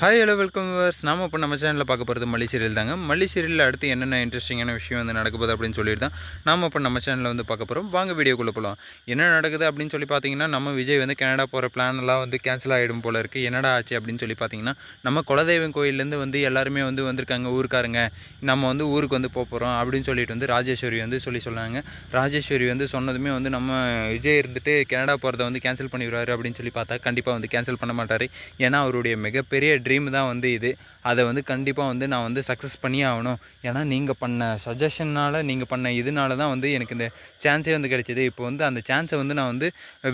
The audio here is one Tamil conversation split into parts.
ஹாய் ஹலோ வெல்கம் வர்ஸ் நாம இப்போ நம்ம சேனலில் பார்க்க போகிறது மல்லி சீரியல் தாங்க. மல்லி சீரியலில் அடுத்து என்னென்ன இன்ட்ரெஸ்டிங்கான விஷயம் வந்து நடக்க போகுது அப்படின்னு சொல்லிட்டு தான் நாம இப்போ நம்ம சேனலில் வந்து பார்க்க போகிறோம் வாங்க வீடியோக்குள்ளே போகலாம் என்ன நடக்குது அப்படின்னு சொல்லி பார்த்தீங்கன்னா நம்ம விஜய் வந்து கனடா போகிற பிளான்லாம் வந்து கேன்சல் ஆகிடும் போல இருக்குது என்னடா ஆச்சு அப்படின்னு சொல்லி பார்த்தீங்கன்னா நம்ம குலதெய்வம் கோயிலேருந்து வந்து எல்லாருமே வந்து வந்திருக்காங்க. ஊருக்காரங்க. நம்ம வந்து ஊருக்கு வந்து போக போகிறோம் அப்படின்னு சொல்லிட்டு வந்து ராஜேஸ்வரி வந்து சொல்லி சொன்னாங்க. ராஜேஸ்வரி வந்து சொன்னதுமே வந்து நம்ம விஜய் இருந்துட்டு கனடா போகிறத வந்து கேன்சல் பண்ணிடுவார் அப்படின்னு சொல்லி பார்த்தா கண்டிப்பாக வந்து கேன்சல் பண்ண மாட்டார். ஏன்னா அவருடைய மிகப்பெரிய ட்ரீம் தான் வந்து இது. அதை வந்து கண்டிப்பாக வந்து நான் வந்து சக்ஸஸ் பண்ணியே ஆகணும். ஏன்னா நீங்கள் பண்ண சஜஷன்னால் நீங்கள் பண்ண இதனால தான் வந்து எனக்கு இந்த சான்ஸே வந்து கிடைச்சிது. இப்போ வந்து அந்த சான்ஸை வந்து நான் வந்து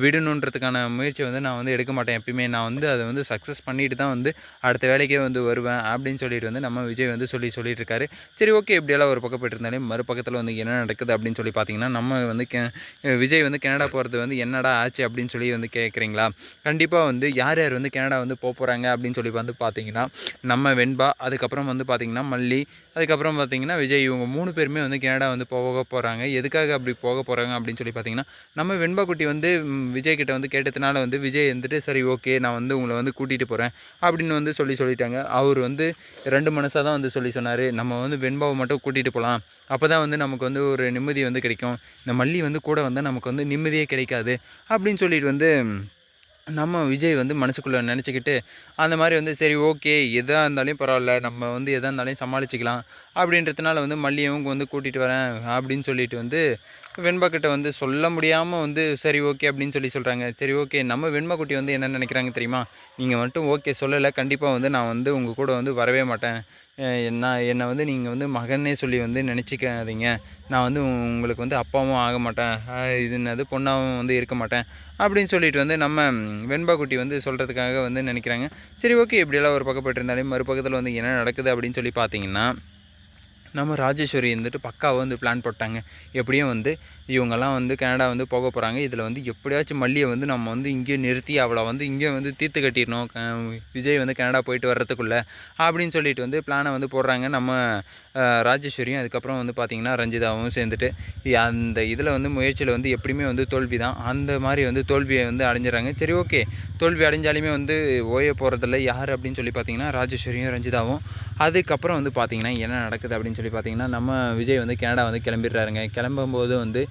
விடணுன்றதுக்கான முயற்சி வந்து நான் வந்து எடுக்க மாட்டேன் எப்பயுமே. நான் வந்து அதை வந்து சக்ஸஸ் பண்ணிட்டு தான் வந்து அடுத்த வேலைக்கே வந்து வருவேன் அப்படின்னு சொல்லிட்டு வந்து நம்ம விஜய் வந்து சொல்லி சொல்லிட்டு இருக்காரு சரி ஓகே இப்படியெல்லாம் ஒரு பக்கம் போயிட்டு இருந்தாலே மறுபக்கத்தில் வந்து என்ன நடக்குது அப்படின்னு சொல்லி பார்த்தீங்கன்னா நம்ம வந்து கே விஜய் வந்து கனடா போகிறது வந்து என்னடா ஆச்சு அப்படின்னு சொல்லி வந்து கேட்குறீங்களா கண்டிப்பாக வந்து யார் யார் வந்து கனடா வந்து போக போகிறாங்க அப்படின்னு சொல்லி வந்து பார்த்திங்கன்னா நம்ம வெண்பா அதுக்கப்புறம் வந்து பார்த்திங்கன்னா மல்லி அதுக்கப்புறம் பார்த்திங்கன்னா விஜய் இவங்க மூணு பேருமே வந்து கனடா வந்து போக போகிறாங்க எதுக்காக அப்படி போக போகிறாங்க அப்படின்னு சொல்லி பார்த்தீங்கன்னா நம்ம வெண்பா குட்டி வந்து விஜய் கிட்ட வந்து கேட்டதுனால வந்து விஜய் வந்துட்டு சரி ஓகே நான் வந்து உங்களை வந்து கூட்டிகிட்டு போகிறேன் அப்படின்னு வந்து சொல்லி சொல்லிட்டாங்க. அவர் வந்து ரெண்டு மனசாக தான் வந்து சொல்லி சொன்னார். நம்ம வந்து வெண்பாவை மட்டும் கூட்டிகிட்டு போகலாம் அப்போ தான் வந்து நமக்கு வந்து ஒரு நிம்மதி வந்து கிடைக்கும். இந்த மல்லி வந்து கூட வந்தால் நமக்கு வந்து நிம்மதியே கிடைக்காது அப்படின்னு சொல்லிட்டு வந்து நம்ம விஜய் வந்து மனசுக்குள்ளே நினச்சிக்கிட்டு அந்த மாதிரி வந்து சரி ஓகே எதாக இருந்தாலும் பரவாயில்ல நம்ம வந்து எதாக இருந்தாலும் சமாளிச்சிக்கலாம். அப்படின்றதுனால வந்து மல்லியவும் வந்து கூட்டிகிட்டு வரேன் அப்படின்னு சொல்லிட்டு வந்து வெண்பாக்கிட்ட வந்து சொல்ல முடியாமல் வந்து சரி ஓகே அப்படின்னு சொல்லி சொல்கிறாங்க சரி ஓகே நம்ம வெண்பாகுட்டி வந்து என்ன நினைக்கிறாங்க தெரியுமா? நீங்கள் மட்டும் ஓகே சொல்லலை. கண்டிப்பாக வந்து நான் வந்து உங்கள் கூட வந்து வரவே மாட்டேன். என்ன என்னை வந்து நீங்கள் வந்து மகனே சொல்லி வந்து நினச்சிக்காதீங்க. நான் வந்து உங்களுக்கு வந்து அப்பாவும் ஆக மாட்டேன். இது என்னது? பொண்ணாவும் வந்து இருக்க மாட்டேன். அப்படின்னு சொல்லிட்டு வந்து நம்ம வெண்பாக்குட்டி வந்து சொல்கிறதுக்காக வந்து நினைக்கிறாங்க. சரி ஓகே இப்படியெல்லாம் ஒரு பக்கம் போயிட்டு மறுபக்கத்தில் வந்து என்ன நடக்குது அப்படின்னு சொல்லி பார்த்தீங்கன்னா நம்ம ராஜேஸ்வரி வந்துட்டு பக்காவாக வந்து பிளான் போட்டாங்க. எப்படியும் வந்து இவங்கெல்லாம் வந்து கனடா வந்து போக போகிறாங்க இதில் வந்து எப்படியாச்சும் மல்லியை வந்து நம்ம வந்து இங்கேயே நிறுத்தி அவளை வந்து இங்கே வந்து தீர்த்து கட்டிடணும். க- விஜய் வந்து கனடா போயிட்டு வர்றதுக்குள்ளே அப்படின்னு சொல்லிட்டு வந்து பிளானை வந்து போடுறாங்க. நம்ம ராஜேஸ்வரியும் அதுக்கப்புறம் வந்து பார்த்திங்கன்னா ரஞ்சிதாவும் சேர்ந்துட்டு அந்த இதில் வந்து முயற்சியில் வந்து எப்படியுமே வந்து தோல்வி தான் அந்த மாதிரி வந்து தோல்வியை வந்து அடைஞ்சிடறாங்க. சரி ஓகே. தோல்வி அடைஞ்சாலுமே வந்து ஓய போகிறதில்ல யார் அப்படின்னு சொல்லி பார்த்தீங்கன்னா ராஜேஸ்வரியும் ரஞ்சிதாவும். அதுக்கப்புறம் வந்து பார்த்திங்கன்னா என்ன நடக்குது அப்படின்னு சொல்லி பார்த்தீங்கன்னா நம்ம விஜய் வந்து கனடா வந்து கிளம்பிடுறாருங்க. கிளம்பும்போது வந்து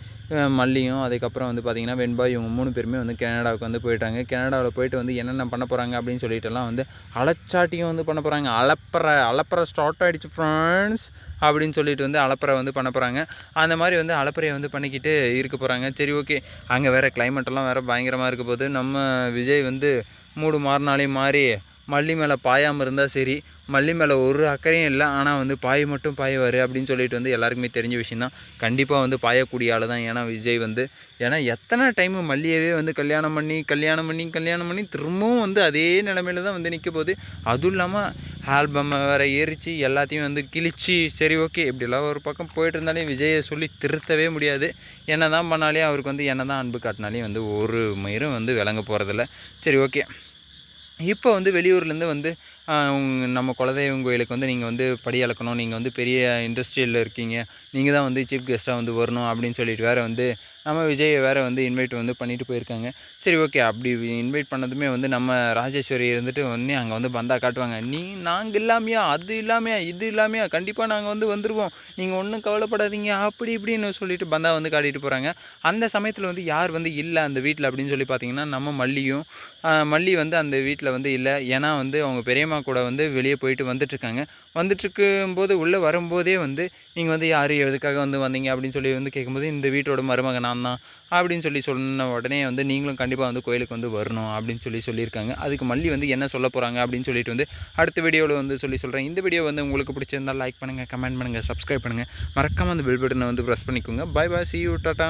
மல்லியும் அதுக்கப்புறம் வந்து பார்த்தீங்கன்னா வெண்பா இவங்க மூணு பேருமே வந்து கனடாவுக்கு வந்து போயிட்டாங்க. கனடாவில் போயிட்டு வந்து என்னென்ன பண்ண போகிறாங்க அப்படின்னு சொல்லிட்டுலாம் வந்து அலச்சாட்டியும் வந்து பண்ண போகிறாங்க அலப்பற அலப்பற ஸ்டார்ட் ஆகிடுச்சு ஃப்ரெண்ட்ஸ் அப்படின்னு சொல்லிட்டு வந்து அலப்பறை வந்து பண்ண போகிறாங்க அந்த மாதிரி வந்து அலப்பறையை வந்து பண்ணிக்கிட்டு இருக்க போகிறாங்க சரி ஓகே. அங்கே வேறு கிளைமேட்டெல்லாம் வேறு பயங்கரமாக இருக்க போது நம்ம விஜய் வந்து மூடு மாறினாலே மாறி மல்லி மேலே பாயாமல் இருந்தால் சரி. மல்லி மேலே ஒரு அக்கறையும் இல்லை. ஆனால் வந்து பாய் மட்டும் பாயவார் அப்படின்னு சொல்லிட்டு வந்து எல்லாருக்குமே தெரிஞ்ச விஷயந்தான் கண்டிப்பாக வந்து பாயக்கூடிய ஆள் தான் ஏன்னா விஜய் வந்து. ஏன்னா எத்தனை டைமு மல்லியவே வந்து கல்யாணம் பண்ணி கல்யாணம் பண்ணி கல்யாணம் பண்ணி திரும்பவும் வந்து அதே நிலமையில தான் வந்து நிற்க போகுது. அதுவும் இல்லாமல் ஆல்பம்மை வேறு எரித்து எல்லாத்தையும் வந்து கிழிச்சு சரி ஓகே இப்படிலாம் ஒரு பக்கம் போயிட்டு இருந்தாலே விஜயை சொல்லி திருத்தவே முடியாது. என்ன தான் பண்ணாலே அவருக்கு வந்து என்ன தான் அன்பு காட்டினாலே வந்து ஒரு மயிரும் வந்து விளங்க போகிறதில்ல சரி ஓகே. இப்போ வந்து வெளியூர்லேருந்து வந்து நம்ம குலதெய்வம் கோயிலுக்கு வந்து நீங்கள் வந்து படி அளக்கணும். நீங்கள் வந்து பெரிய இண்டஸ்ட்ரியில் இருக்கீங்க. நீங்கள் தான் வந்து சீஃப் கெஸ்ட்டாக வந்து வரணும் அப்படின்னு சொல்லிட்டு வேறு வந்து நம்ம விஜயை வேறு வந்து இன்வைட் வந்து பண்ணிட்டு போயிருக்காங்க. சரி ஓகே அப்படி இன்வைட் பண்ணதுமே வந்து நம்ம ராஜேஸ்வரி இருந்துட்டு உடனே அங்கே வந்து பந்தா காட்டுவாங்க. நீ நாங்கள் இல்லாமையா? அது இல்லாமையா? இது இல்லாமையா? கண்டிப்பாக நாங்கள் வந்து வந்துடுவோம் நீங்கள் ஒன்றும் கவலைப்படாதீங்க. அப்படி இப்படின்னு சொல்லிட்டு பந்தா வந்து காட்டிட்டு போகிறாங்க அந்த சமயத்தில் வந்து யார் வந்து இல்லை அந்த வீட்டில் அப்படின்னு சொல்லி பார்த்தீங்கன்னா நம்ம மல்லியும் மல்லி வந்து அந்த வீட்டில் வந்து இல்லை. ஏன்னா வந்து அவங்க பெரியம்மா கூட வந்து வெளியே போயிட்டு வந்துட்டுருக்காங்க. வந்துட்டுருக்கும்போது உள்ளே வரும்போதே வந்து நீங்கள் வந்து யார்? எதுக்காக வந்து வந்தீங்க? அப்படின்னு சொல்லி வந்து கேட்கும்போது இந்த வீட்டோட மருமகன் நான் தான். அப்படின்னு சொல்லி சொன்ன உடனே வந்து நீங்களும் கண்டிப்பாக வந்து கோயிலுக்கு வந்து வரணும். அப்படின்னு சொல்லி சொல்லியிருக்காங்க. அதுக்கு மல்லி வந்து என்ன சொல்ல போகிறாங்க அப்படின்னு சொல்லிட்டு வந்து அடுத்த வீடியோவில் வந்து சொல்லி சொல்கிறேன் இந்த வீடியோ வந்து உங்களுக்கு பிடிச்சிருந்தால் லைக் பண்ணுங்கள் கமெண்ட் பண்ணுங்கள் சப்ஸ்கிரைப் பண்ணுங்கள் மறக்காமல் அந்த பெல் பட்டனை வந்து ப்ரெஸ் பண்ணிக்கோங்க. Bye bye see you tata